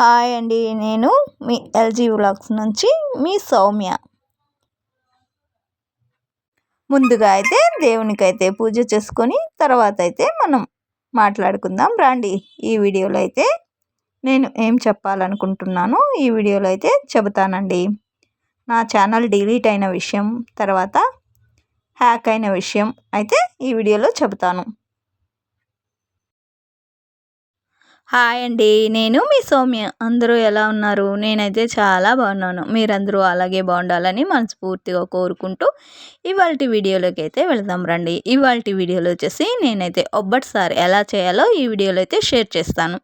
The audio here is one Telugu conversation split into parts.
హాయ్ అండి నేను మీ ఎల్జీ వ్లాగ్స్ నుంచి మీ సౌమ్య. ముందుగా అయితే దేవునికి అయితే పూజ చేసుకొని తర్వాత అయితే మనం మాట్లాడుకుందాం. రండి ఈ వీడియోలో అయితే నేను ఏం చెప్పాలనుకుంటున్నానో ఈ వీడియోలో అయితే చెబుతానండి. నా ఛానల్ డిలీట్ అయిన విషయం తర్వాత హ్యాక్ అయిన విషయం అయితే ఈ వీడియోలో చెబుతాను. హాయ్ అండి. నేను మీ సౌమ్య. అందరూ ఎలా ఉన్నారు? నేనైతే చాలా బాగున్నాను. మీరందరూ అలాగే బాగుండాలని మనస్ఫూర్తిగా కోరుకుంటూ ఇవాళ వీడియోలోకి అయితే వెళదాం రండి. ఇవాళ వీడియోలో వచ్చేసి నేనైతే ఒబ్బటిసారి ఎలా చేయాలో ఈ వీడియోలో అయితే షేర్ చేస్తాను.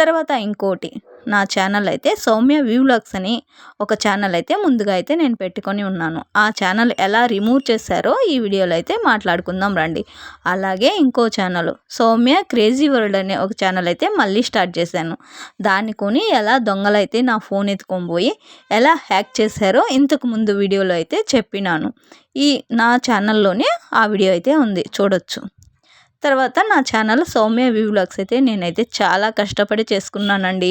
తర్వాత ఇంకోటి నా ఛానల్ అయితే సౌమ్య వ్యూలాగ్స్ అని ఒక ఛానల్ అయితే ముందుగా అయితే నేను పెట్టుకొని ఉన్నాను. ఆ ఛానల్ ఎలా రిమూవ్ చేశారో ఈ వీడియోలో అయితే మాట్లాడుకుందాం రండి. అలాగే ఇంకో ఛానల్ సౌమ్య క్రేజీ వరల్డ్ అనే ఒక ఛానల్ అయితే మళ్ళీ స్టార్ట్ చేశాను. దాన్ని కొని ఎలా దొంగలైతే నా ఫోన్ ఎత్తుకొని పోయి ఎలా హ్యాక్ చేశారో ఇంతకు ముందు వీడియోలో అయితే చెప్పినాను. ఈ నా ఛానల్లోనే ఆ వీడియో అయితే ఉంది చూడొచ్చు. తర్వాత నా ఛానల్ సౌమ్య వ్యూలాగ్స్ అయితే నేనైతే చాలా కష్టపడి చేసుకున్నానండి.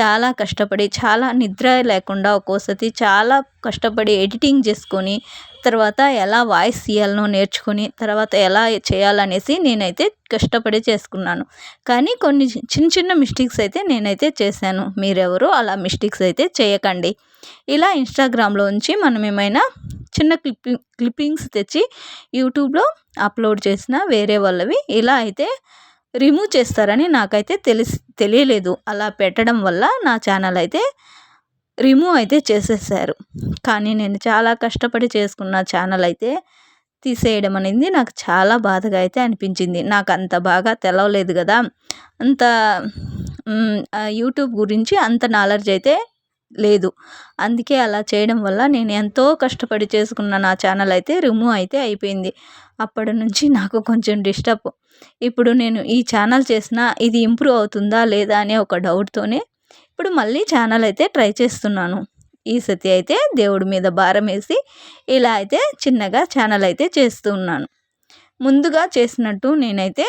చాలా కష్టపడి చాలా నిద్ర లేకుండా ఒక్కోసారి చాలా కష్టపడి ఎడిటింగ్ చేసుకొని తర్వాత ఎలా వాయిస్ తీయాలనో నేర్చుకొని తర్వాత ఎలా చేయాలనేసి నేనైతే కష్టపడి చేసుకున్నాను. కానీ కొన్ని చిన్న చిన్న మిస్టేక్స్ అయితే నేనైతే చేశాను. మీరెవరు అలా మిస్టేక్స్ అయితే చేయకండి. ఇలా ఇన్స్టాగ్రామ్లో ఉంచి మనం ఏమైనా చిన్న క్లిప్పింగ్ క్లిప్పింగ్స్ తెచ్చి యూట్యూబ్లో అప్లోడ్ చేసిన వేరే వాళ్ళవి ఇలా అయితే రిమూవ్ చేస్తారని నాకైతే తెలిసి తెలియలేదు. అలా పెట్టడం వల్ల నా ఛానల్ అయితే రిమూవ్ అయితే చేసేసారు. కానీ నేను చాలా కష్టపడి చేసుకున్న ఛానల్ అయితే తీసేయడం అనేది నాకు చాలా బాధగా అయితే అనిపించింది. నాకు అంత బాగా తెలవలేదు కదా. అంత యూట్యూబ్ గురించి అంత నాలెడ్జ్ అయితే లేదు. అందుకే అలా చేయడం వల్ల నేను ఎంతో కష్టపడి చేసుకున్న నా ఛానల్ అయితే రిమూవ్ అయితే అయిపోయింది. అప్పటి నుంచి నాకు కొంచెం డిస్టర్బ్. ఇప్పుడు నేను ఈ ఛానల్ చేసిన ఇది ఇంప్రూవ్ అవుతుందా లేదా అనే ఒక డౌట్తోనే ఇప్పుడు మళ్ళీ ఛానల్ అయితే ట్రై చేస్తున్నాను. ఈ సతి అయితే దేవుడి మీద భారం వేసి ఇలా అయితే చిన్నగా ఛానల్ అయితే చేస్తూ ఉన్నాను. ముందుగా చేసినట్టు నేనైతే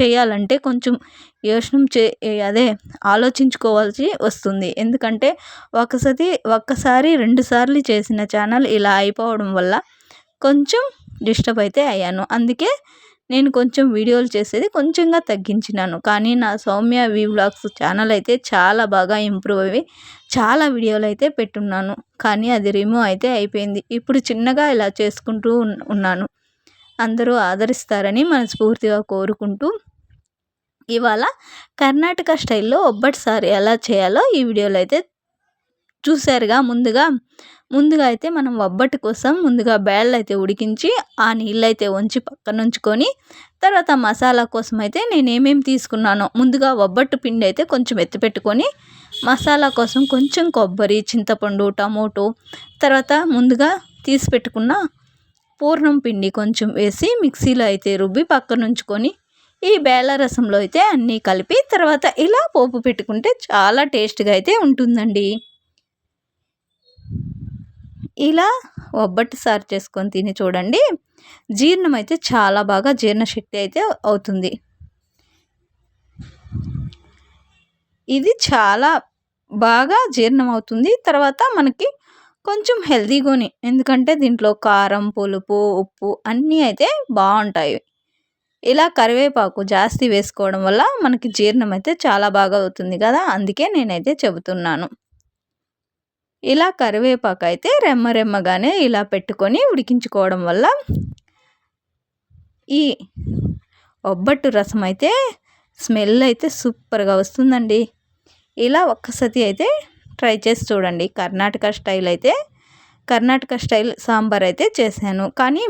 చేయాలంటే కొంచెం యోచనం చే అదే ఆలోచించుకోవాల్సి వస్తుంది. ఎందుకంటే ఒకసారి ఒక్కసారి రెండుసార్లు చేసిన ఛానల్ ఇలా అయిపోవడం వల్ల కొంచెం డిస్టర్బ్ అయితే అయ్యాను. అందుకే నేను కొంచెం వీడియోలు చేసేది కొంచెంగా తగ్గించినాను. కానీ నా సౌమ్య వి వ్లాగ్స్ ఛానల్ అయితే చాలా బాగా ఇంప్రూవ్ అయ్యి చాలా వీడియోలు అయితే పెట్టున్నాను. కానీ అది రిమూవ్ అయితే అయిపోయింది. ఇప్పుడు చిన్నగా ఇలా చేసుకుంటూ ఉన్నాను. అందరూ ఆదరిస్తారని మనస్ఫూర్తిగా కోరుకుంటూ ఇవాళ కర్ణాటక స్టైల్లో ఒబ్బటిసారి ఎలా చేయాలో ఈ వీడియోలో అయితే చూసారుగా ముందుగా ముందుగా అయితే మనం ఒబ్బటి కోసం ముందుగా బేళ్ళు అయితే ఉడికించి ఆ నీళ్ళు అయితే ఉంచి పక్కన ఉంచుకొని తర్వాత మసాలా కోసం అయితే నేను ఏమేమి తీసుకున్నానో ముందుగా ఒబ్బట్టు పిండి అయితే కొంచెం ఎత్తి పెట్టుకొని మసాలా కోసం కొంచెం కొబ్బరి చింతపండు టమోటో తర్వాత ముందుగా తీసి పెట్టుకున్న పూర్ణం పిండి కొంచెం వేసి మిక్సీలో అయితే రుబ్బి పక్కనుంచుకొని ఈ బేల రసంలో అయితే అన్నీ కలిపి తర్వాత ఇలా పోపు పెట్టుకుంటే చాలా టేస్ట్గా అయితే ఉంటుందండి. ఇలా ఒబ్బట్టి సారు చేసుకొని తిని చూడండి. జీర్ణం అయితే చాలా బాగా జీర్ణశక్తి అయితే అవుతుంది. ఇది చాలా బాగా జీర్ణం అవుతుంది. తర్వాత మనకి కొంచెం హెల్తీగానే ఎందుకంటే దీంట్లో కారం పులుపు ఉప్పు అన్నీ అయితే బాగుంటాయి. ఇలా కరివేపాకు జాస్తి వేసుకోవడం వల్ల మనకి జీర్ణం అయితే చాలా బాగా అవుతుంది కదా? అందుకే నేనైతే చెబుతున్నాను. ఇలా కరివేపాకు అయితే రెమ్మ రెమ్మగానే ఇలా పెట్టుకొని ఉడికించుకోవడం వల్ల ఈ ఒబ్బట్టు రసం అయితే స్మెల్ అయితే సూపర్గా వస్తుందండి. ఇలా ఒక్కసతి అయితే ట్రై చేసి చూడండి. కర్ణాటక స్టైల్ అయితే కర్ణాటక స్టైల్ సాంబార్ అయితే చేశాను. కానీ